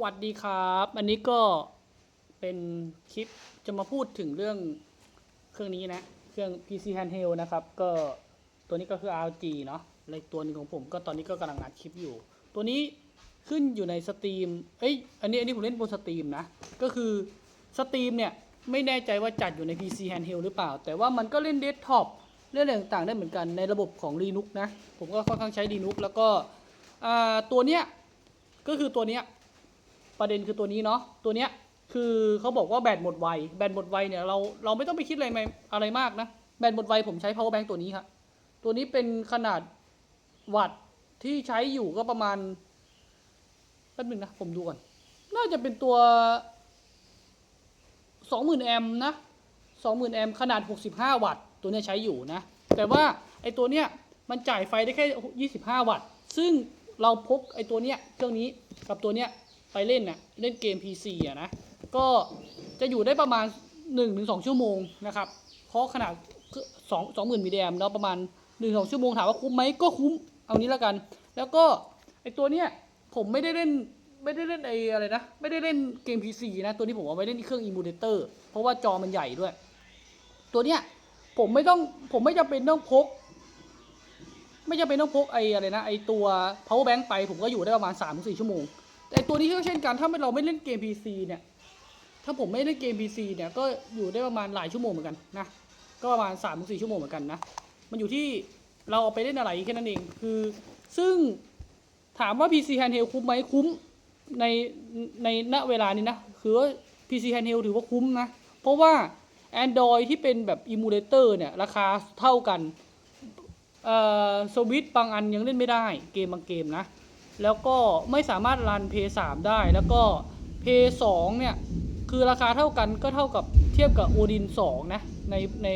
วัสดีครับ อันนี้ก็เป็นคลิปจะมาพูดถึงเรื่องเครื่องนี้นะ เครื่อง PC handheld นะครับ ก็ตัวนี้ก็คือ RG เนาะและอีกตัวนึงของผมก็ตอนนี้ก็กำลังอัดคลิปอยู่ ตัวนี้ขึ้นอยู่ในสตรีมเอ้ย อันนี้อันนี้ผมเล่นบนสตรีมนะ ก็คือสตรีมเนี่ย ไม่แน่ใจว่าจัดอยู่ใน PC handheld หรือเปล่า แต่ว่ามันก็เล่นเดสก์ท็อปเล่นอะไรต่างๆได้เหมือนกันในระบบของ Linux นะ ผมก็ค่อนข้างใช้ Linux แล้วก็ตัวเนี้ยก็คือตัวเนี้ย ประเด็นคือตัวนี้เนาะตัวเนี้ยคือเขาบอกว่าแบตหมดไวแบตหมดไวเนี่ยเราเราไม่ต้องไปคิดอะไรอะไรมากนะแบตหมดไวผมใช้ power bank ตัวนี้ครับตัวนี้เป็นขนาดวัตต์ที่ใช้อยู่ก็ประมาณแป๊บนึงนะผมดูก่อน น่าจะเป็นตัว 20,000 แอมป์นะ 20,000 แอมป์ขนาด 65 วัตต์ ตัวเนี้ยใช้อยู่นะ แต่ว่าไอตัวเนี้ยมันจ่ายไฟได้แค่ 25 วัตต์ ซึ่งเราพกไอตัวเนี้ยเครื่องนี้กับตัวเนี้ย ไปเล่นน่ะเล่นเกม PC อะนะก็จะอยู่ได้ประมาณ 1-2 ชั่วโมงนะครับ เพราะขนาด2 20,000มิลลิแอมป์แล้วประมาณ 1-2 ชั่วโมงถามว่าคุ้มไหมก็คุ้มเอานี้แล้วกัน แล้วก็ไอตัวเนี้ยผมไม่ได้เล่นไม่ได้เล่นไออะไรนะ ไม่ได้เล่นเกม PC นะตัวนี้ผมเอาไว้เล่นเครื่อง emulator เพราะว่าจอมันใหญ่ด้วย ตัวเนี้ยผมไม่ต้องผมไม่จำเป็นต้องพก ไม่จำเป็นต้องพกไออะไรนะไอตัว power bank ไปผมก็อยู่ได้ประมาณ3าถึงสชั่วโมง แต่ตัวนี้ก็เช่นกัน ถ้าเราไม่เล่นเกม PC เนี่ย ถ้าผมไม่เล่นเกม PC เนี่ย ก็อยู่ได้ประมาณหลายชั่วโมงเหมือนกันนะ ก็ประมาณ3าถึงสชั่วโมงเหมือนกันนะ มันอยู่ที่เราเอาไปเล่นอะไรแค่นั้นเอง คือ ซึ่งถามว่า PC handheld คุ้มไหมคุ้มในในณเวลานี้นะ คือว่า PC handheld ถือว่าคุ้มนะ เพราะว่า Android ที่เป็นแบบ emulator เนี่ย ราคาเท่ากัน เอ่อสวิตบางอันยังเล่นไม่ได้เกมบางเกมนะ แล้วก็ไม่สามารถรัน p 3ได้ แล้วก็ p 2เนี่ย คือราคาเท่ากันก็เท่ากับเทียบกับ Odin 2 นะ ในใน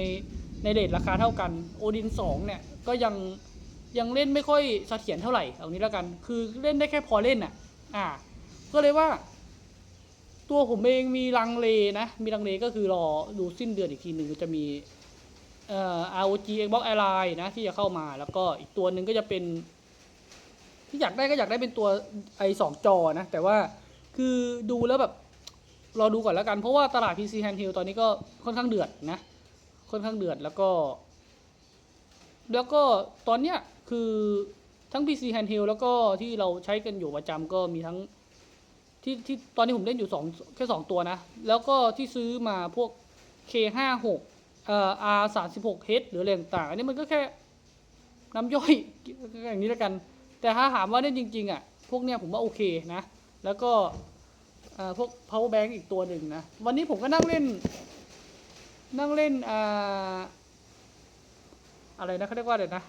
ในเรทราคาเท่ากัน Odin 2 เนี่ย ก็ยังยังเล่นไม่ค่อยเสถียรเท่าไหร่เอานี้แล้วกัน คือเล่นได้แค่พอเล่นอะ อ่า ก็เลยว่า ตัวผมเองมีลังเลนะ มีลังเลก็คือรอดูสิ้นเดือนอีกทีหนึ่งจะมีเอ่อ ROG Xbox Ally นะที่จะเข้ามา แล้วก็อีกตัวหนึ่งก็จะเป็น ที่อยากได้ก็อยากได้เป็นตัวไอสองจอนะ แต่ว่าคือดูแล้วแบบรอดูก่อนแล้วกัน เพราะว่าตลาด PC handheld ตอนนี้ก็ค่อนข้างเดือดนะ ค่อนข้างเดือดแล้วก็ แล้วก็ตอนเนี้ยคือทั้ง PC handheld แล้วก็ที่เราใช้กันอยู่ประจำก็มีทั้งที่ที่ตอนนี้ผมเล่นอยู่สองแค่สองตัวนะ แล้วก็ที่ซื้อมาพวก K56 เอ่อ R 3 6 H หรืออะไรต่างๆอันนี้มันก็แค่น้ำย่อยอย่างนี้แล้วกัน แต่ถ้าถามว่าเล่นจริง ๆอะพวกเนี้ยผมว่าโอเคนะ แล้วก็พวก power bank อีกตัวหนึ่งนะ วันนี้ผมก็นั่งเล่น นั่งเล่นอ่าอะไรนะเขาเรียกว่าอะไรนะ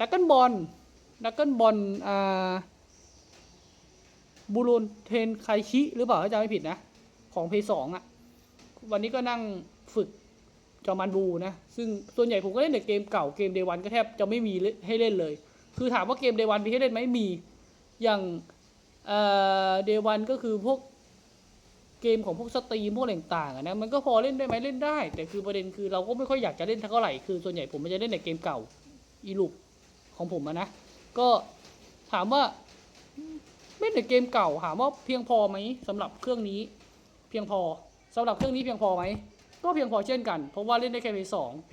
ดักเกิลบอลดักเกิลบอลอ่าบูรุนเทนไคชิหรือเปล่าถ้าจำไม่ผิดนะ ของเพย์สองอะ วันนี้ก็นั่งฝึกจอมันบูนะ ซึ่งส่วนใหญ่ผมก็เล่นแต่เกมเก่าเกมเดวันก็แทบจะไม่มีให้เล่นเลย คือถามว่าเกมเดวันมีให้เล่นไหมมี อย่างเดวันก็คือพวกเกมของพวกสตรีมพวกต่างๆนะมันก็พอเล่นได้ไหมเล่นได้ แต่คือประเด็นคือเราก็ไม่ค่อยอยากจะเล่นเท่าไหร่คือส่วนใหญ่ผมมันจะเล่นแต่เกมเก่าอีลูปของผมนะก็ถามว่าเล่นแต่เกมเก่าถามว่าเพียงพอไหมสำหรับเครื่องนี้ เพียงพอสำหรับเครื่องนี้เพียงพอไหมก็เพียงพอเช่นกันเพราะว่าเล่นได้แค่ p 2 p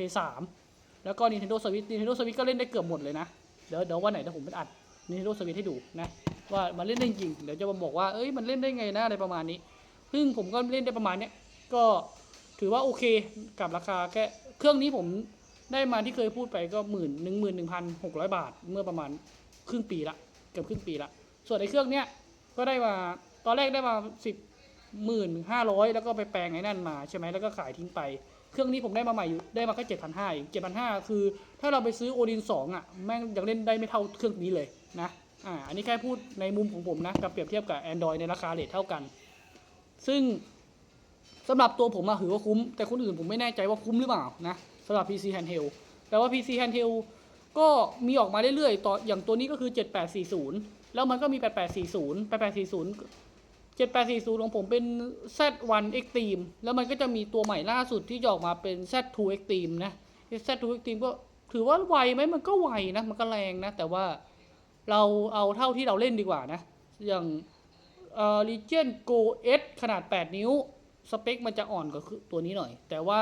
3แล้วก็ Nintendo Switch Nintendo Switch ก็เล่นได้เกือบหมดเลยนะ ดี๋ยวเดี๋ยววันไหนเดี๋ยวผมไปอัด Nintendo Switch ให้ดูนะว่ามันเล่นได้จริง เดี๋ยวจะมาบอกว่าเอ้ยมันเล่นได้ไงนะอะไรประมาณนี้ซึ่งผมก็เล่นได้ประมาณเนี้ยก็ถือว่าโอเคกับราคาแค่เครื่องนี้ผมได้มาที่เคยพูดไปก็หมื่นหนึ่งหมื่นหนึ่งพันหกร้อยบาทเมื่อประมาณครึ่งปีละเกือบครึ่งปีละส่วนในเครื่องเนี้ยก็ได้มาตอนแรกได้มาสิบหมื่นห้าร้อยแล้วก็ไปแปลงไอ้นั่นมาใช่ไหมแล้วก็ขายทิ้งไป เครื่องนี้ผมได้มาใหม่อยู่ได้มาแค่เจ็ดพันห้าเจ็ดพันห้าคือ ถ้าเราไปซื้อโอดินสองอะแม่งยังเล่นได้ไม่เท่าเครื่องนี้เลยนะอ่าอันนี้แค่พูดในมุมของผมนะกับเปรียบเทียบกับ Android ในราคาเรทเท่ากัน ซึ่งสำหรับตัวผมอะถือว่าคุ้ม แต่คนอื่นผมไม่แน่ใจว่าคุ้มหรือเปล่านะสำหรับ PC handheld แต่ว่า PC handheld ก็มีออกมาเรื่อยๆ ต่ออย่างตัวนี้ก็คือ 7840 แล้วมันก็มี 8840 8840 7840 ของผมเป็น Z1 Extreme แล้วมันก็จะมีตัวใหม่ล่าสุดที่ออกมาเป็น Z2 Extreme นะ Z2 Extreme ก็ถือว่าไวไหมมันก็ไวนะ มันก็แรงนะ แต่ว่าเราเอาเท่าที่เราเล่นดีกว่านะ อย่างเอ่อ Legion Go S ขนาด 8 นิ้ว สเปคมันจะอ่อนกว่าตัวนี้หน่อย แต่ว่า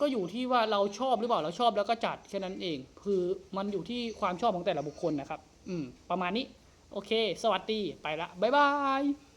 ก็อยู่ที่ว่าเราชอบหรือเปล่า เราชอบแล้วก็จัดแค่นั้นเอง คือมันอยู่ที่ความชอบของแต่ละบุคคลนะครับ อืม ประมาณนี้ โอเค สวัสดี ไปละ บ๊ายบาย